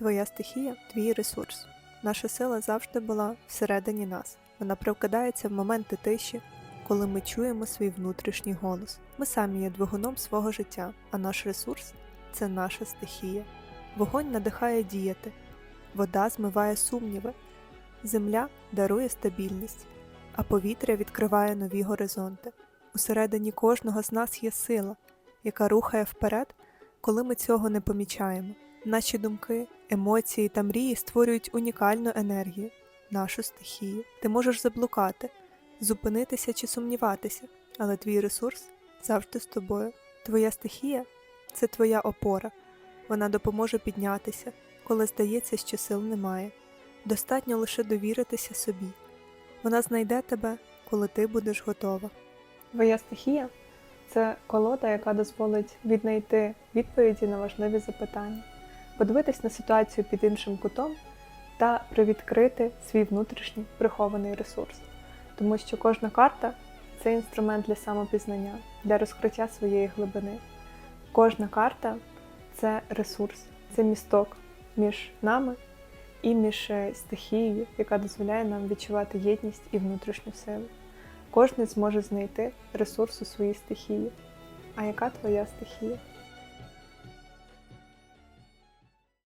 Твоя стихія твій ресурс. Наша сила завжди була всередині нас. Вона прокидається в моменти тиші, коли ми чуємо свій внутрішній голос. Ми самі є двигуном свого життя, а наш ресурс це наша стихія. Вогонь надихає діяти, вода змиває сумніви, земля дарує стабільність, а повітря відкриває нові горизонти. Усередині кожного з нас є сила, яка рухає вперед, коли ми цього не помічаємо. Наші думки, емоції та мрії створюють унікальну енергію, нашу стихію. Ти можеш заблукати, зупинитися чи сумніватися, але твій ресурс завжди з тобою. Твоя стихія це твоя опора. Вона допоможе піднятися, коли здається, що сил немає. Достатньо лише довіритися собі. Вона знайде тебе, коли ти будеш готова. Твоя стихія це колода, яка дозволить віднайти відповіді на важливі запитання, подивитись на ситуацію під іншим кутом та привідкрити свій внутрішній прихований ресурс. Тому що кожна карта це інструмент для самопізнання, для розкриття своєї глибини. Кожна карта це ресурс, це місток між нами і між е, стихією, яка дозволяє нам відчувати єдність і внутрішню силу. Кожен зможе знайти ресурс у своїй стихії. А яка твоя стихія?